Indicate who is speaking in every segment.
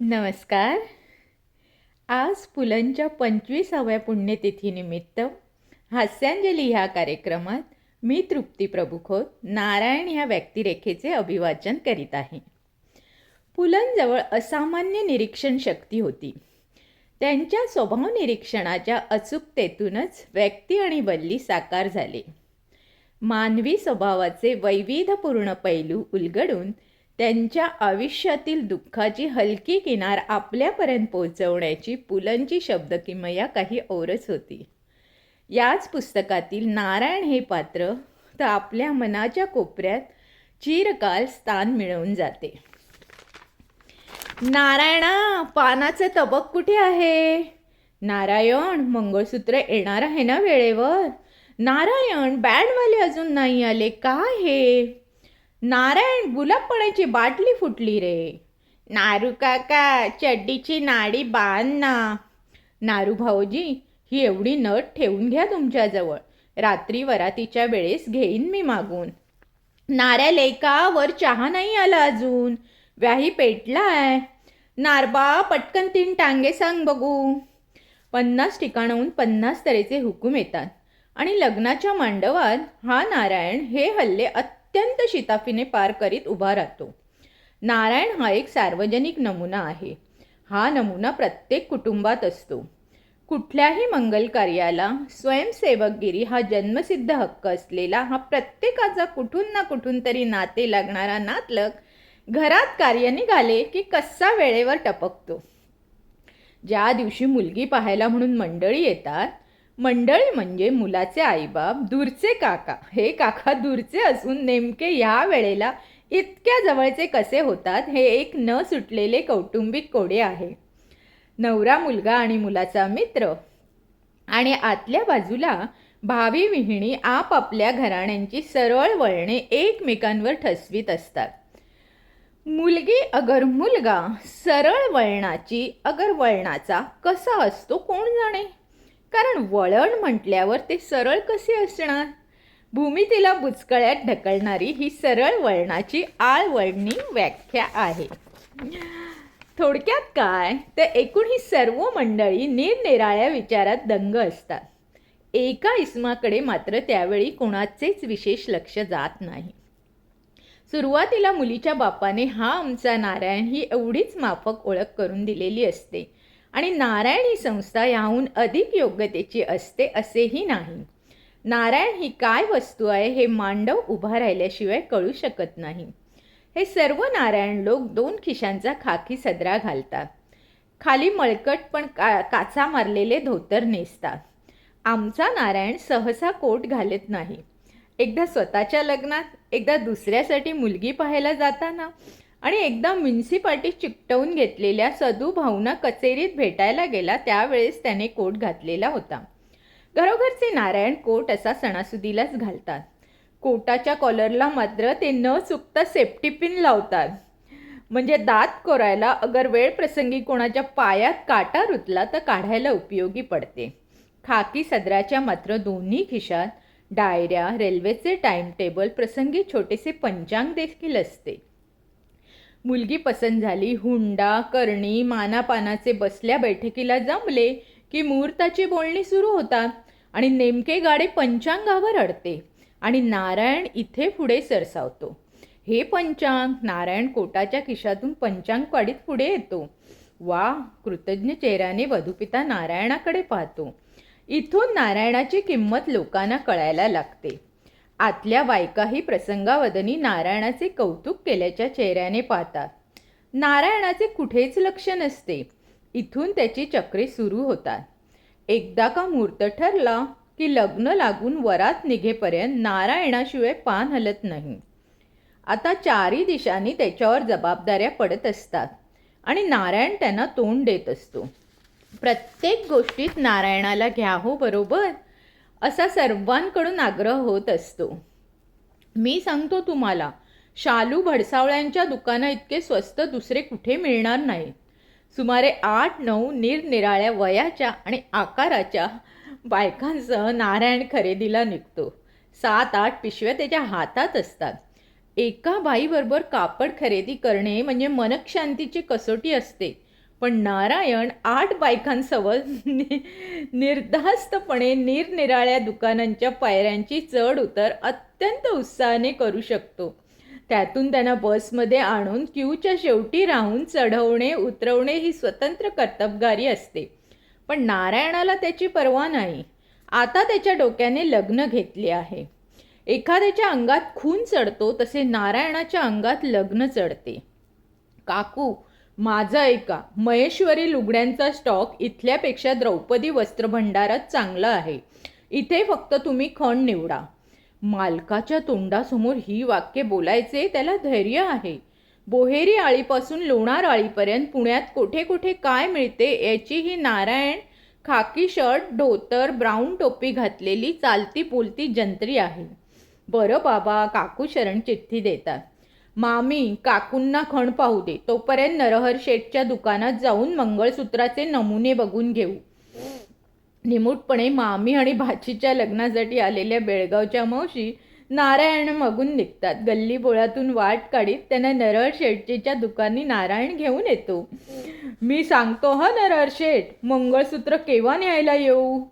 Speaker 1: नमस्कार. आज पुलंच्या पंचवीसाव्या पुण्यतिथीनिमित्त हास्यांजली ह्या कार्यक्रमात मी तृप्ती प्रभुखोत नारायण ह्या व्यक्तिरेखेचे अभिवाचन करीत आहे. पुलंजवळ असामान्य निरीक्षण शक्ती होती. त्यांच्या स्वभाव निरीक्षणाच्या अचूकतेतूनच व्यक्ती आणि बल्ली साकार झाले. मानवी स्वभावाचे वैविध्यपूर्ण पैलू उलगडून त्यांच्या आयुष्यातील दुःखाची हलकी किनार आपल्यापर्यंत पोहोचवण्याची पुलंची शब्दकिमया काही औरच होती. याच पुस्तकातील नारायण हे पात्र तर आपल्या मनाच्या कोपऱ्यात चिरकाल स्थान मिळवून जाते. नारायणा पानाचं तबक कुठे आहे? नारायण मंगळसूत्र येणार आहे ना वेळेवर? नारायण बँडवाले अजून नाही आले. काय हे? नारायण गुलाब पाण्याची बाटली फुटली रे. नारू काका चड्डीची नाडी बांध ना. नारू भाऊजी ही एवढी नट ठेवून घ्या तुमच्याजवळ. रात्री वरातीच्या वेळेस घेईन मी मागून. नाऱ्या लेका वर चहा नाही आला अजून. व्याही पेटलाय. नारबा पटकन तीन टांगे सांग बघू. पन्नास ठिकाणाहून पन्नास तऱ्हेचे हुकूम येतात. आणि लग्नाच्या मांडवात हा नारायण हे हल्ले अत्यंत अत्यंत शिताफीने पार करीत उभा राहतो. नारायण हा एक सार्वजनिक नमुना आहे. हा नमुना प्रत्येक कुटुंबात असतो. कुठल्याही मंगल कार्याला स्वयंसेवकगिरी हा जन्मसिद्ध हक्क असलेला हा प्रत्येकाचा कुठून ना कुठून तरी नाते लागणारा नातलग घरात कार्य निघाले की कसा वेळेवर टपकतो. ज्या दिवशी मुलगी पाहायला म्हणून मंडळी येतात मंडळी म्हणजे मुलाचे आईबाप दूरचे काका. हे काका दूरचे असून नेमके ह्या वेळेला इतक्या जवळचे कसे होतात हे एक न सुटलेले कौटुंबिक कोडे आहे. नवरा मुलगा आणि मुलाचा मित्र. आणि आतल्या बाजूला भावी विहिणी आपापल्या घराण्यांची सरळ वळणे एकमेकांवर ठसवीत असतात. मुलगी अगर मुलगा सरळ वळणाची अगर वळणाचा कसा असतो कोण जाणे? कारण वळण म्हटल्यावर ते सरळ कसे असणार? भूमितीला बुचकळ्यात ढकलणारी ही सरळ वळणाची आळवळणी व्याख्या आहे. थोडक्यात काय? तर एकूण ही सर्व मंडळी निरनिराळ्या विचारात दंग असतात. एका इस्माकडे मात्र त्यावेळी कोणाचेच विशेष लक्ष जात नाही. सुरुवातीला मुलीच्या बापाने हा आमचा नारायण ही एवढीच माफक ओळख करून दिलेली असते. आणि नारायण ही संस्था याहून अधिक योग्यतेची असते असेही नाही. नारायण ही काय वस्तू आहे हे मांडव उभा राहिल्याशिवाय कळू शकत नाही. हे सर्व नारायण लोक दोन खिशांचा खाकी सदरा घालतात. खाली मळकट पण का काचा मारलेले धोतर नेसतात. आमचा नारायण सहसा कोट घालत नाही. एकदा स्वतःच्या लग्नात एकदा दुसऱ्यासाठी मुलगी पाहायला जाताना आणि एकदा म्युन्सिपाल्टी चिकटवून घेतलेल्या सदू भाऊना कचेरीत भेटायला गेला त्यावेळेस त्याने कोट घातलेला होता. घरोघरचे नारायण कोट असा सणासुदीलाच घालतात. कोटाच्या कॉलरला मात्र ते न चुकता सेफ्टी पिन लावतात. म्हणजे दात कोरायला अगर वेळ प्रसंगी कोणाच्या पायात काटा रुतला तर काढायला उपयोगी पडते. खाकी सदराच्या मात्र दोन्ही खिशात डायऱ्या रेल्वेचे टाइमटेबल प्रसंगी छोटेसे पंचांग देखील असते. मुलगी पसंत झाली. हुंडा करणी मानापानाचे बसल्या बैठकीला जमले की मुहूर्ताची बोलणी सुरू होतात आणि नेमके गाडे पंचांगावर अडते आणि नारायण इथे पुढे सरसावतो. हे पंचांग नारायण कोटाच्या खिशातून पंचांग काढीत पुढे येतो. वा कृतज्ञ चेहऱ्याने वधुपिता नारायणाकडे पाहतो. इथून नारायणाची किंमत लोकांना कळायला लागते. आतल्या बायकाही प्रसंगावदनी नारायणाचे कौतुक केल्याच्या चेहऱ्याने पाहतात. नारायणाचे कुठेच लक्ष नसते. इथून त्याची चक्रे सुरू होतात. एकदा का मुहूर्त ठरला की लग्न लागून वरात निघेपर्यंत नारायणाशिवाय पान हलत नाही. आता चारी दिशांनी त्याच्यावर जबाबदाऱ्या पडत असतात आणि नारायण त्यांना तोंड देत असतो. प्रत्येक गोष्टीत नारायणाला घ्या हो बरोबर? असा सर्वांकडून आग्रह होत असतो. मी सांगतो तुम्हाला शालू भडसावळ्यांच्या दुकाना इतके स्वस्त दुसरे कुठे मिळणार नाही. सुमारे आठ नऊ निरनिराळ्या वयाच्या आणि आकाराच्या बायकांसह नारायण खरेदीला निघतो. सात आठ पिशव्या त्याच्या हातात असतात. एका बाईबरोबर कापड खरेदी करणे म्हणजे मनशांतीची कसोटी असते. पण नारायण आठ बायकांसोबत नि- निर्धास्तपणे निरनिराळ्या दुकानांच्या पायऱ्यांची चढ उतर अत्यंत उत्साहाने करू शकतो. त्यातून त्यांना बसमध्ये आणून क्यूच्या शेवटी राहून चढवणे उतरवणे ही स्वतंत्र कर्तबगारी असते. पण नारायणाला त्याची पर्वा नाही. आता त्याच्या डोक्याने लग्न घेतले आहे. एखाद्याच्या अंगात खून चढतो तसे नारायणाच्या अंगात लग्न चढते. काकू माझं ऐका महेश्वरी लुगड्यांचा स्टॉक इथल्यापेक्षा द्रौपदी वस्त्रभंडारात चांगला आहे. इथे फक्त तुम्ही खण निवडा. मालकाच्या तोंडासमोर ही वाक्य बोलायचे त्याला धैर्य आहे. बोहेरी आळीपासून लोणार आळीपर्यंत पुण्यात कुठे कुठे काय मिळते याची ही नारायण खाकी शर्ट धोतर ब्राऊन टोपी घातलेली चालती बोलती जंत्री आहे. बरं बाबा काकू शरण चिठ्ठी देतात. मामी काकूंना खण पाहू दे. तोपर्यंत नरहर शेठच्या दुकानात जाऊन मंगळसूत्राचे नमुने बघून घेऊ. निमूटपणे मामी आणि भाचीच्या लग्नासाठी आलेल्या बेळगावच्या मावशी नारायण मागून निघतात. गल्ली बोळातून वाट काढीत त्यांना नरहर शेठजीच्या दुकानी नारायण घेऊन येतो. मी सांगतो हा नरहर शेठ मंगळसूत्र केव्हा न्यायला येऊ?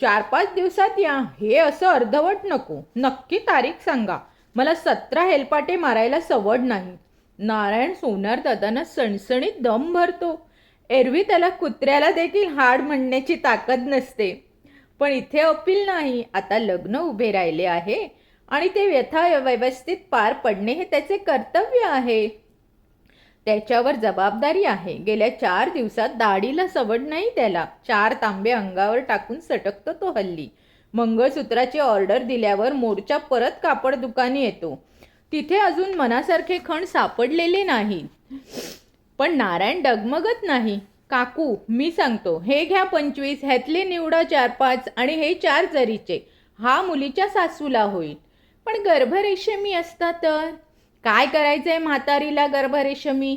Speaker 1: चार पाच दिवसात या. हे असं अर्धवट नको. नक्की तारीख सांगा. मला सतरा हेलपाटे मारायला सवड नाही. नारायण सोनार दादांना सणसणीत दम भरतो. एरवी त्याला कुत्र्याला देखील हाड म्हणण्याची ताकद नसते. पण इथे अपील नाही. आता लग्न उभे राहिले आहे आणि ते व्यथा व्यवस्थित पार पडणे हे त्याचे कर्तव्य आहे. त्याच्यावर जबाबदारी आहे. गेल्या चार दिवसात दाढीला सवड नाही त्याला. चार तांबे अंगावर टाकून सटकतो तो हल्ली. मंगळसूत्राची ऑर्डर दिल्यावर मोर्चा परत कापड दुकानी येतो. तिथे अजून मनासारखे खण सापडलेले नाही. पण नारायण डगमगत नाही. काकू मी सांगतो हे घ्या पंचवीस ह्यातले निवडा चार पाच आणि हे चार जरीचे. हा मुलीच्या सासूला होईल. पण गर्भरेशमी असता तर? काय करायचंय म्हातारीला गर्भरेशमी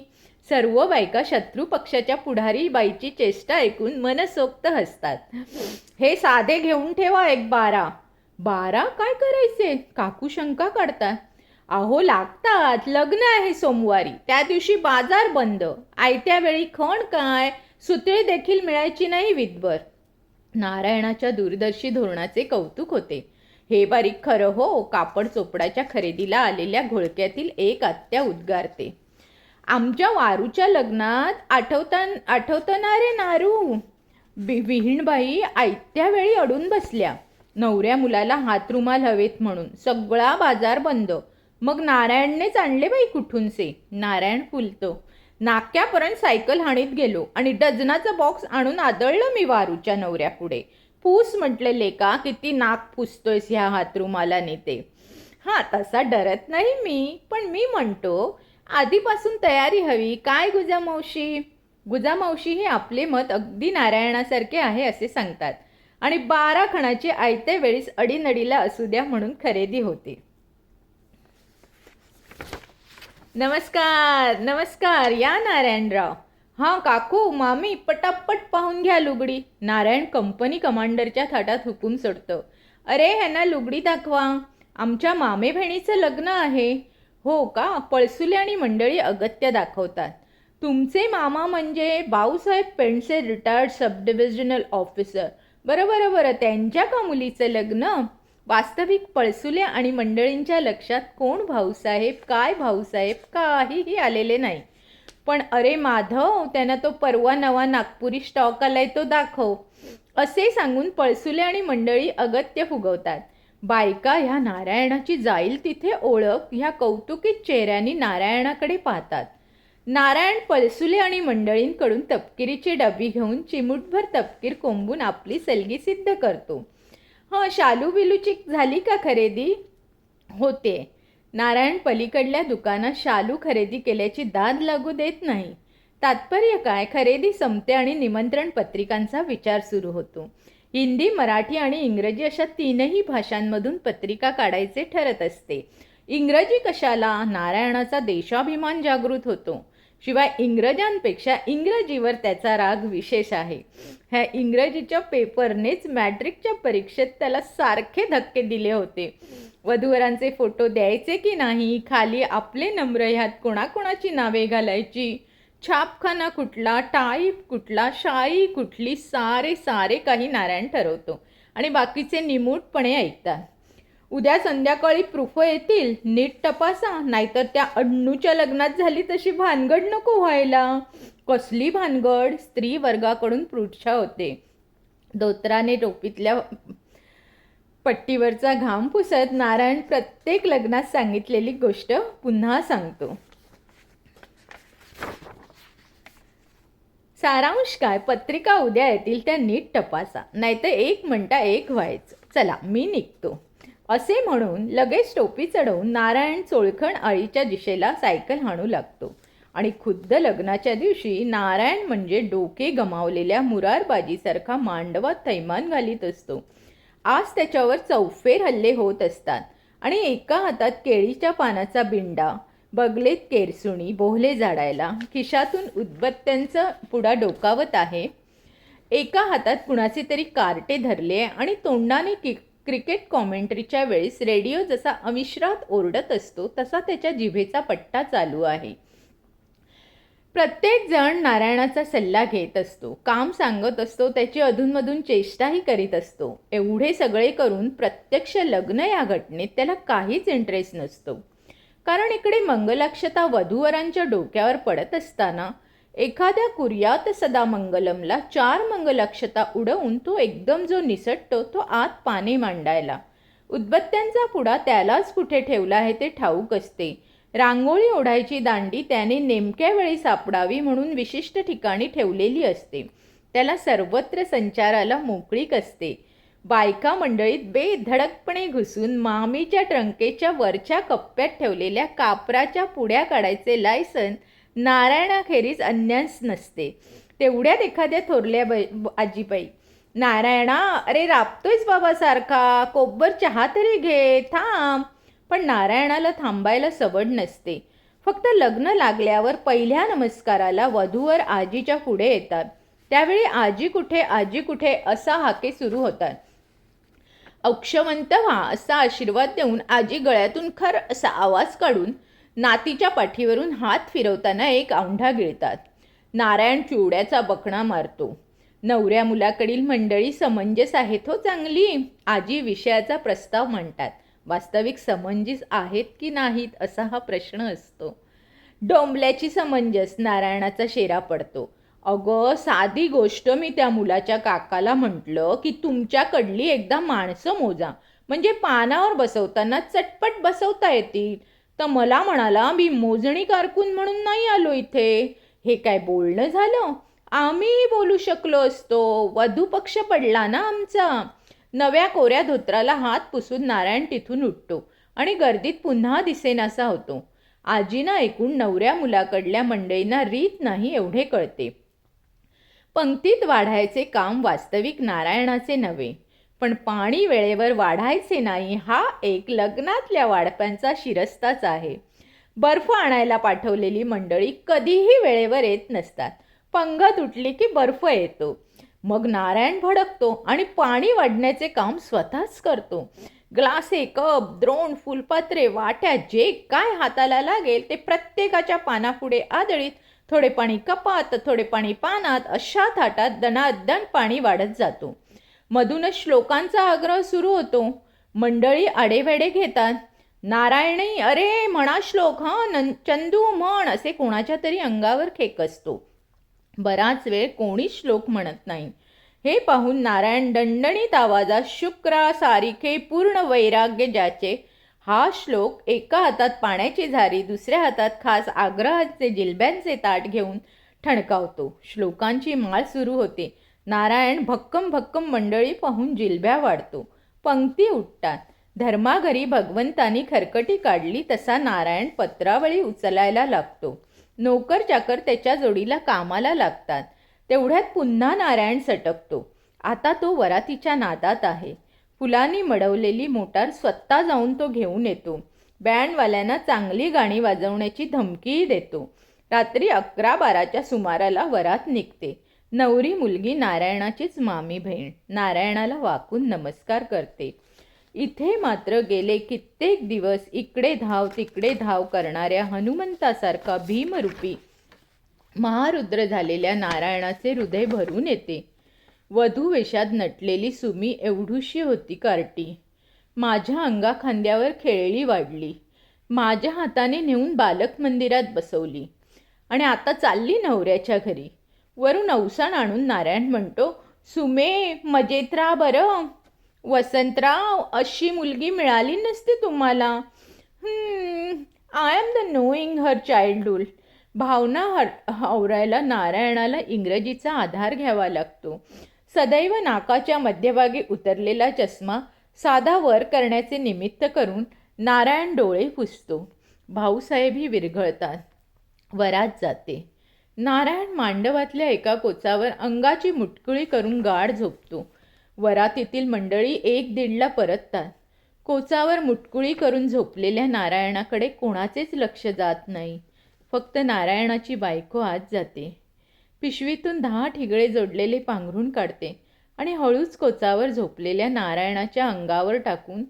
Speaker 1: सर्व बायका शत्रू पक्षाच्या पुढारी बाईची चेष्टा ऐकून मनसोक्त हसतात. हे साधे घेऊन ठेवा एक बारा. बारा काय करायचे? काकू शंका काढतात. अहो लागतात. लग्न आहे सोमवारी. त्या दिवशी बाजार बंद. आयत्या वेळी खण काय? सुतळी देखील मिळायची नाही विदभर नारायणाच्या दूरदर्शी धोरणाचे कौतुक होते. हे बारीक खरं हो. कापड चोपडाच्या खरेदीला आलेल्या घोळक्यातील एक आत्या उद्गारते. आमच्या वारूच्या लग्नात आठवतान आठवताना रे नारू. बि विहीणबाई आयत्या वेळी अडून बसल्या. नवऱ्या मुलाला हात रुमाल हवेत म्हणून सगळा बाजार बंद. मग नारायणनेच आणले बाई कुठूनसे? नारायण फुलतो. नाक्यापर्यंत सायकल हाणीत गेलो आणि डझनाचा बॉक्स आणून आदळलं मी वारूच्या नवऱ्यापुढे. फूस म्हटले लेका किती नाक फुसतोयस ह्या हातरुमालाने ते. हां तसा डरत नाही मी पण मी म्हणतो आधीपासून तयारी हवी. काय गुजा मावशी? गुजा मावशी हे आपले मत अगदी नारायणासारखे आहे असे सांगतात. आणि बारा खणाची आयत्या वेळीस अडीनडीला असू द्या म्हणून खरेदी होते. नमस्कार नमस्कार या नारायणराव. हां काकू मामी पटापट पाहून घ्या लुगडी. नारायण कंपनी कमांडरच्या थाटात हुकूम सोडतं. अरे ह्यांना लुगडी दाखवा. आमच्या मामे बहिणीचं लग्न आहे. हो का? पळसुले आणि मंडळी अगत्य दाखवतात. तुमचे मामा म्हणजे Bhausaheb Pendse retired sub divisional officer बरं बरं बरं त्यांच्या का मुलीचं लग्न? वास्तविक पळसुले आणि मंडळींच्या लक्षात कोण भाऊसाहेब काय भाऊसाहेब? काहीही आलेले नाही. पण अरे माधव त्यांना तो परवा नवा नागपुरी स्टॉक आलाय तो दाखव. असे सांगून पळसुले आणि मंडळी अगत्य फुगवतात. बायका ह्या नारायणाची जाईल तिथे ओळख ह्या कौतुकीत चेहऱ्यांनी नारायणाकडे पाहतात. नारायण पळसुले आणि मंडळींकडून तपकिरीची डबी घेऊन चिमूटभर तपकीर कोंबून आपली सलगी सिद्ध करतो. हं शालू बिलूची झाली का खरेदी? होते. नारायण पलीकडल्या दुकानात शालू खरेदी केल्याची दाद लागू देत नाही. तात्पर्य काय? खरेदी संपते आणि निमंत्रण पत्रिकांचा विचार सुरू होतो. हिंदी मराठी आणि इंग्रजी अशा तीनही भाषांमधून पत्रिका काढायचे ठरत असते. इंग्रजी कशाला? नारायणाचा देशाभिमान जागृत होतो. शिवाय इंग्रजांपेक्षा इंग्रजीवर त्याचा राग विशेष आहे. ह्या इंग्रजीच्या पेपरनेच मॅट्रिकच्या परीक्षेत त्याला सारखे धक्के दिले होते. वधूवरांचे फोटो द्यायचे की नाही? खाली आपले नम्र ह्यात कोणाकोणाची नावे घालायची? छापखाना कुठला टाईप कुठला शाई कुठली सारे सारे काही नारायण ठरवतो. आणि बाकीचे निमूटपणे ऐकतात. उद्या संध्याकाळी प्रूफ येतील. नीट तपासा. नाहीतर त्या अण्णूच्या लग्नात झाली तशी भानगड नको व्हायला. कसली भानगड? स्त्री वर्गाकडून पृच्छा होते. धोत्राने टोपीतल्या पट्टीवरचा घाम पुसत नारायण प्रत्येक लग्नात सांगितलेली गोष्ट पुन्हा सांगतो. सारांश काय? पत्रिका उद्या येतील त्या नीट तपासा. नाहीतर एक म्हणता एक व्हायचं. चला मी निघतो. असे म्हणून लगेच टोपी चढवून नारायण चोळखण आळीच्या दिशेला सायकल हाणू लागतो. आणि खुद्द लग्नाच्या दिवशी नारायण म्हणजे डोके गमावलेल्या मुरारबाजीसारखा मांडवात थैमान घालीत असतो. आज त्याच्यावर चौफेर हल्ले होत असतात. आणि एका हातात केळीच्या पानाचा बिंडा बगलेत केरसुणी बोहले झाडायला खिशातून उदबत्त्यांचा पुडा डोकावत आहे. एका हातात कुणाचे तरी कार्टे धरले आहे आणि तोंडाने कि क्रिकेट कॉमेंट्रीच्या वेळेस रेडिओ जसा अविश्रात ओरडत असतो तसा त्याच्या जिभेचा पट्टा चालू आहे. प्रत्येक जण नारायणाचा सल्ला घेत असतो काम सांगत असतो त्याची अधूनमधून चेष्टाही करीत असतो. एवढे सगळे करून प्रत्यक्ष लग्न या घटनेत त्याला काहीच इंटरेस्ट नसतो. कारण इकडे मंगलाक्षता वधूवरांच्या डोक्यावर पडत असताना एखाद्या कुर्यात सदा मंगलमला चार मंगलाक्षता उडवून तो एकदम जो निसटतो तो आत पाने मांडायला. उदबत्त्यांचा पुडा त्यालाच कुठे ठेवला आहे ते ठाऊक असते. रांगोळी ओढायची दांडी त्याने नेमक्या वेळी सापडावी म्हणून विशिष्ट ठिकाणी ठेवलेली असते. त्याला सर्वत्र संचाराला मोकळीक असते. बायका मंडळीत बेधडकपणे घुसून मामीच्या ट्रंकेच्या वरच्या कप्प्यात ठेवलेल्या कापराच्या पुड्या काढायचे लायसन नारायणाखेरीज अन्यास नसते. तेवढ्यात एखाद्या थोरल्या बाई आजीबाई नारायणा अरे राबतोयच बाबा सारखा कोब्बर चहा तरी घे थांब. पण नारायणाला थांबायला सवड नसते. फक्त लग्न लागल्यावर पहिल्या नमस्काराला वधूवर आजीच्या पुढे येतात. त्यावेळी आजी कुठे आजी कुठे असा हाके सुरू होतात. अक्षवंत व्हा असा आशीर्वाद देऊन आजी गळ्यातून खर असा आवाज काढून नातीच्या पाठीवरून हात फिरवताना एक औंढा गिळतात. नारायण चिवड्याचा बकणा मारतो. नवऱ्या मुलाकडील मंडळी समंजस आहेत हो चांगली. आजी विषयाचा प्रस्ताव मांडतात. वास्तविक समंजस आहेत की नाहीत असा हा प्रश्न असतो. डोंबल्याची समंजस नारायणाचा शेरा पडतो. अगं साधी गोष्ट मी त्या मुलाच्या काकाला म्हटलं की तुमच्याकडली एकदा माणसं मोजा. म्हणजे पानावर बसवताना चटपट बसवता येतील. तर मला म्हणाला मी मोजणी कारकून म्हणून नाही आलो इथे. हे काय बोलणं झालं? आम्हीही बोलू शकलो असतो. वधू पक्ष पडला ना आमचा. नव्या कोऱ्या धोत्राला हात पुसून नारायण तिथून उठतो आणि गर्दीत पुन्हा दिसेनासा होतो. आजीना ऐकून नवऱ्या मुलाकडल्या मंडळींना रीत नाही एवढे कळते. पंक्तीत वाढायचे काम वास्तविक नारायणाचे नव्हे पण पाणी वेळेवर वाढायचे नाही हा एक लग्नातल्या वाढप्यांचा शिरस्ताच आहे. बर्फ आणायला पाठवलेली मंडळी कधीही वेळेवर येत नसतात. पंगत उठली की बर्फ येतो. मग नारायण भडकतो आणि पाणी वाढण्याचे काम स्वतःच करतो. ग्लासे कप द्रोण फुलपात्रे वाट्या जे काय हाताला लागेल ते प्रत्येकाच्या पानापुढे आदळीत थोडे पाणी कपात थोडे पाणी पानात अशा थाटात दणादण पाणी वाढत जातो. मधूनच श्लोकांचा आग्रह सुरू होतो. मंडळी आडेवेडे घेतात. नारायणी अरे म्हणा श्लोक हा न चंदू म्हण असे कोणाच्या तरी अंगावर खेक असतो. बराच वेळ कोणीच श्लोक म्हणत नाही. हे पाहून नारायण दणदणीत आवाजात शुक्रा सारिखे पूर्ण वैराग्य ज्याचे हा श्लोक एका हातात पाण्याची झारी दुसऱ्या हातात खास आग्रहाचे जिलब्यांचे ताट घेऊन ठणकावतो. श्लोकांची माळ सुरू होते. नारायण भक्कम भक्कम मंडळी पाहून जिलब्या वाढतो. पंक्ती उठतात. धर्माघरी भगवंतानी खरकटी काढली तसा नारायण पत्रावळी उचलायला लागतो. नोकर चाकर त्याच्या जोडीला कामाला लागतात. तेवढ्यात पुन्हा नारायण सटकतो. आता तो वरातीच्या नादात आहे. फुलांनी मडवलेली मोटार स्वतः जाऊन तो घेऊन येतो. बँडवाल्यांना चांगली गाणी वाजवण्याची धमकीही देतो. रात्री अकरा बाराच्या सुमाराला वरात निघते. नवरी मुलगी नारायणाचीच मामी बहीण. नारायणाला वाकून नमस्कार करते. इथे मात्र गेले कित्येक दिवस इकडे धाव तिकडे धाव करणाऱ्या हनुमंतासारखा भीमरूपी महारुद्र झालेल्या नारायणाचे हृदय भरून येते. वधूवेशात नटलेली सुमी एवढूशी होती कार्टी. माझ्या अंगाखांद्यावर खेळली वाढली. माझ्या हाताने नेऊन बालक मंदिरात बसवली. आणि आता चालली नवऱ्याच्या घरी. वरून अवसान आणून नारायण म्हणतो सुमे मजेत राहा बरं. वसंतराव अशी मुलगी मिळाली नसती तुम्हाला. I am the knowing her childhood Bhavana her आवरायला नारायणाला इंग्रजीचा आधार घ्यावा लागतो. सदैव नाकाच्या मध्यभागी उतरलेला चष्मा साधा वर करण्याचे निमित्त करून नारायण डोळे पुसतो. भाऊसाहेबही विरघळतात. वरात जाते. नारायण मांडवातल्या एका कोचावर अंगाची मुटकुळी करून गाढ झोपतो. वरातीतील मंडळी एक दीडला परततात. कोचावर मुटकुळी करून झोपलेल्या नारायणाकडे कोणाचेच लक्ष जात नाही. फक्त नारायणाची बायको आत जाते. पिशवीतून दहा ठिगळे जोडलेले पांघरून काढते आणि हळूच कोचावर झोपलेल्या नारायणाच्या अंगावर टाकून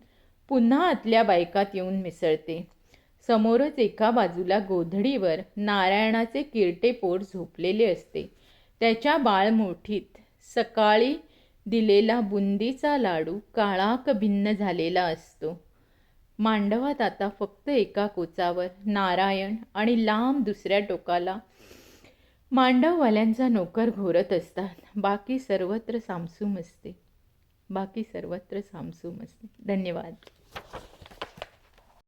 Speaker 1: पुन्हा आतल्या बायकात येऊन मिसळते. समोरच एका बाजूला गोधडीवर नारायणाचे किरटे पोट झोपलेले असते. त्याच्या बाळमुठीत सकाळी दिलेला बुंदीचा लाडू काळाक भिन्न झालेला असतो. मांडवात आता फक्त एका कोचावर नारायण आणि लांब दुसऱ्या टोकाला मांडववाल्यांचा नोकर घोरत असतात. बाकी सर्वत्र सामसूम असते. बाकी सर्वत्र सामसूम असते. धन्यवाद.